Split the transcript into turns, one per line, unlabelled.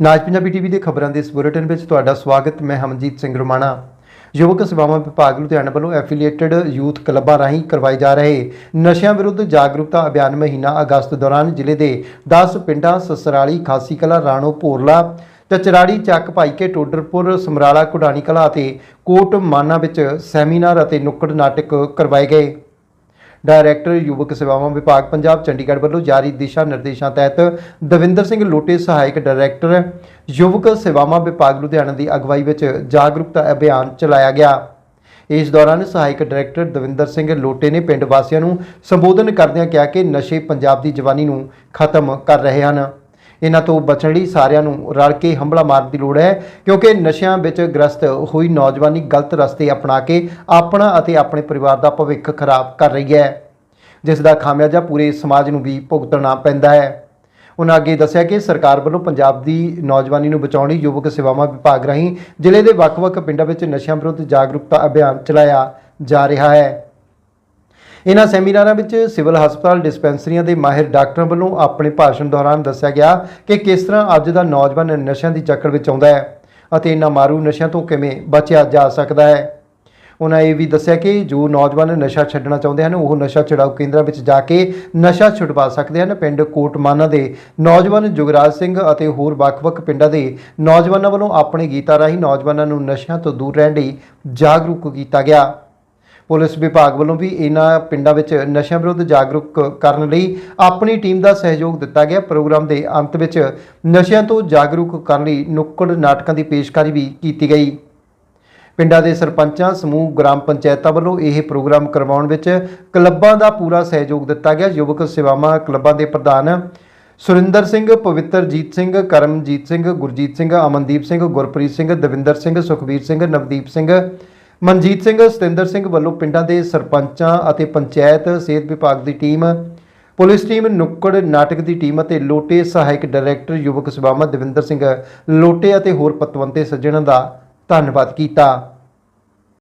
ਨਾਜ Punjabi TV ਦੇ ਖਬਰਾਂ ਦੇ ਇਸ ਬੁਲੇਟਿਨ ਵਿੱਚ ਤੁਹਾਡਾ ਸਵਾਗਤ, ਮੈਂ ਹਮਨਜੀਤ ਸਿੰਘ ਰਮਾਣਾ। ਯੁਵਕ ਸੇਵਾਵਾਂ ਵਿਭਾਗ ਲੁਧਿਆਣਾ ਵੱਲੋਂ ਐਫੀਲੀਏਟਡ ਯੂਥ ਕਲੱਬਾਂ ਰਾਹੀਂ ਕਰਵਾਏ ਜਾ ਰਹੇ ਨਸ਼ਿਆਂ ਵਿਰੁੱਧ ਜਾਗਰੂਕਤਾ ਅਭਿਆਨ ਮਹੀਨਾ ਅਗਸਤ ਦੌਰਾਨ ਜ਼ਿਲ੍ਹੇ ਦੇ 10 ਪਿੰਡਾਂ ਸਸਰਾਲੀ ਖਾਸੀ ਕਲਾ ਰਾਣੋ ਭੋਰਲਾ ਚਚਰਾੜੀ ਚੱਕ ਭਾਈਕੇ, ਟੋਡਰਪੁਰ, ਸਮਰਾਲਾ, ਕੁਡਾਣੀ ਕਲਾ ਅਤੇ ਕੋਟ ਮਾਨਾ ਵਿੱਚ ਸੈਮੀਨਾਰ ਅਤੇ ਨੁੱਕੜ ਨਾਟਕ ਕਰਵਾਏ ਗਏ। ਡਾਇਰੈਕਟਰ ਯੁਵਕ ਸੇਵਾਵਾਂ ਵਿਭਾਗ ਪੰਜਾਬ ਚੰਡੀਗੜ੍ਹ ਵੱਲੋਂ ਜਾਰੀ ਦਿਸ਼ਾ ਨਿਰਦੇਸ਼ਾਂ ਤਹਿਤ ਦਵਿੰਦਰ ਸਿੰਘ ਲੋਟੇ ਸਹਾਇਕ ਡਾਇਰੈਕਟਰ ਯੁਵਕ ਸੇਵਾਵਾਂ ਵਿਭਾਗ ਲੁਧਿਆਣਾ ਦੀ ਅਗਵਾਈ ਵਿੱਚ ਜਾਗਰੂਕਤਾ ਅਭਿਆਨ ਚਲਾਇਆ ਗਿਆ। ਇਸ ਦੌਰਾਨ ਸਹਾਇਕ ਡਾਇਰੈਕਟਰ ਦਵਿੰਦਰ ਸਿੰਘ ਲੋਟੇ ਨੇ ਪਿੰਡ ਵਾਸੀਆਂ ਨੂੰ ਸੰਬੋਧਨ ਕਰਦਿਆਂ ਕਿਹਾ ਕਿ ਨਸ਼ੇ ਪੰਜਾਬ ਦੀ ਜਵਾਨੀ ਨੂੰ ਖਤਮ ਕਰ ਰਹੇ ਹਨ। ਇਹਨਾਂ ਤੋਂ ਬਚਣ ਲਈ ਸਾਰਿਆਂ ਨੂੰ ਰਲ ਕੇ ਹੰਭਲਾ ਮਾਰਨ ਦੀ ਲੋੜ ਹੈ, ਕਿਉਂਕਿ ਨਸ਼ਿਆਂ ਵਿੱਚ ਗ੍ਰਸਤ ਹੋਈ ਨੌਜਵਾਨੀ ਗਲਤ ਰਸਤੇ ਅਪਣਾ ਕੇ ਆਪਣਾ ਅਤੇ ਆਪਣੇ ਪਰਿਵਾਰ ਦਾ ਭਵਿੱਖ ਖਰਾਬ ਕਰ ਰਹੀ ਹੈ। ਜਿਸ ਦਾ ਖਾਮਿਆਜਾ ਪੂਰੇ ਸਮਾਜ ਨੂੰ ਵੀ ਭੁਗਤਣਾ ਪੈਂਦਾ ਹੈ। ਉਹਨਾਂ ਅੱਗੇ ਦੱਸਿਆ ਕਿ ਸਰਕਾਰ ਵੱਲੋਂ ਪੰਜਾਬ ਦੀ ਨੌਜਵਾਨੀ ਨੂੰ ਬਚਾਉਣ ਲਈ ਯੁਵਕ ਸੇਵਾਵਾਂ ਵਿਭਾਗ ਰਾਹੀਂ ਜ਼ਿਲ੍ਹੇ ਦੇ ਵੱਖ-ਵੱਖ ਪਿੰਡਾਂ ਵਿੱਚ ਨਸ਼ਿਆਂ ਵਿਰੁੱਧ ਜਾਗਰੂਕਤਾ ਅਭਿਆਨ ਚਲਾਇਆ ਜਾ ਰਿਹਾ ਹੈ। ਇਹਨਾਂ ਸੈਮੀਨਾਰਾਂ ਵਿੱਚ ਸਿਵਲ ਹਸਪਤਾਲ ਡਿਸਪੈਂਸਰੀਆਂ ਦੇ ਮਾਹਿਰ ਡਾਕਟਰਾਂ ਵੱਲੋਂ ਆਪਣੇ ਭਾਸ਼ਣ ਦੌਰਾਨ ਦੱਸਿਆ ਗਿਆ ਕਿ ਕਿਸ ਤਰ੍ਹਾਂ ਅੱਜ ਦਾ ਨੌਜਵਾਨ ਨਸ਼ਿਆਂ ਦੀ ਚੱਕਰ ਵਿੱਚ ਆਉਂਦਾ ਹੈ ਅਤੇ ਇਹਨਾਂ ਮਾਰੂ ਨਸ਼ਿਆਂ ਤੋਂ ਕਿਵੇਂ ਬਚਿਆ ਜਾ ਸਕਦਾ ਹੈ। ਉਹਨਾਂ ਇਹ ਵੀ ਦੱਸਿਆ ਕਿ ਜੋ ਨੌਜਵਾਨ ਨਸ਼ਾ ਛੱਡਣਾ ਚਾਹੁੰਦੇ ਹਨ, ਉਹ ਨਸ਼ਾ ਛੁਡਾਊ ਕੇਂਦਰਾਂ ਵਿੱਚ ਜਾ ਕੇ ਨਸ਼ਾ ਛੁਡਵਾ ਸਕਦੇ ਹਨ। ਪਿੰਡ ਕੋਟਮਾਨਾ ਦੇ ਨੌਜਵਾਨ ਜੁਗਰਾਜ ਸਿੰਘ ਅਤੇ ਹੋਰ ਵੱਖ-ਵੱਖ ਪਿੰਡਾਂ ਦੇ ਨੌਜਵਾਨਾਂ ਵੱਲੋਂ ਆਪਣੇ ਗੀਤਾਂ ਰਾਹੀਂ ਨੌਜਵਾਨਾਂ ਨੂੰ ਨਸ਼ਿਆਂ ਤੋਂ ਦੂਰ ਰਹਿਣ ਲਈ ਜਾਗਰੂਕ ਕੀਤਾ ਗਿਆ। ਪੁਲਿਸ ਵਿਭਾਗ ਵੱਲੋਂ ਵੀ ਇਹਨਾਂ ਪਿੰਡਾਂ ਵਿੱਚ ਨਸ਼ਿਆਂ ਵਿਰੁੱਧ ਜਾਗਰੂਕ ਕਰਨ ਲਈ ਆਪਣੀ ਟੀਮ ਦਾ ਸਹਿਯੋਗ ਦਿੱਤਾ ਗਿਆ। ਪ੍ਰੋਗਰਾਮ ਦੇ ਅੰਤ ਵਿੱਚ ਨਸ਼ਿਆਂ ਤੋਂ ਜਾਗਰੂਕ ਕਰਨ ਲਈ ਨੁੱਕੜ ਨਾਟਕਾਂ ਦੀ ਪੇਸ਼ਕਾਰੀ ਵੀ ਕੀਤੀ ਗਈ। ਪਿੰਡਾਂ ਦੇ ਸਰਪੰਚਾਂ, ਸਮੂਹ, ਗ੍ਰਾਮ ਪੰਚਾਇਤਾਂ ਵੱਲੋਂ ਇਹ ਪ੍ਰੋਗਰਾਮ ਕਰਵਾਉਣ ਵਿੱਚ ਕਲੱਬਾਂ ਦਾ ਪੂਰਾ ਸਹਿਯੋਗ ਦਿੱਤਾ ਗਿਆ। ਯੁਵਕ ਸੇਵਾਵਾਂ ਕਲੱਬਾਂ ਦੇ ਪ੍ਰਧਾਨ ਸੁਰਿੰਦਰ ਸਿੰਘ, ਪਵਿੱਤਰਜੀਤ ਸਿੰਘ, ਕਰਮਜੀਤ ਸਿੰਘ, ਗੁਰਜੀਤ ਸਿੰਘ, ਅਮਨਦੀਪ ਸਿੰਘ, ਗੁਰਪ੍ਰੀਤ ਸਿੰਘ, ਦਵਿੰਦਰ ਸਿੰਘ ਸੁਖਬੀਰ ਸਿੰਘ, ਨਵਦੀਪ ਸਿੰਘ ਮਨਜੀਤ ਸਿੰਘ ਸਤਿੰਦਰ ਸਿੰਘ ਵੱਲੋਂ ਪਿੰਡਾਂ ਦੇ ਸਰਪੰਚਾਂ ਅਤੇ ਪੰਚਾਇਤ, ਸਿਹਤ ਵਿਭਾਗ ਦੀ ਟੀਮ, ਪੁਲਿਸ ਟੀਮ, ਨੁੱਕੜ ਨਾਟਕ ਦੀ ਟੀਮ ਅਤੇ ਲੋਟੇ ਸਹਾਇਕ ਡਾਇਰੈਕਟਰ ਯੁਵਕ ਸਭਾਵਾਂ ਦਵਿੰਦਰ ਸਿੰਘ, ਲੋਟੇ ਅਤੇ ਹੋਰ ਪਤਵੰਤੇ ਸੱਜਣਾਂ ਦਾ ਧੰਨਵਾਦ ਕੀਤਾ।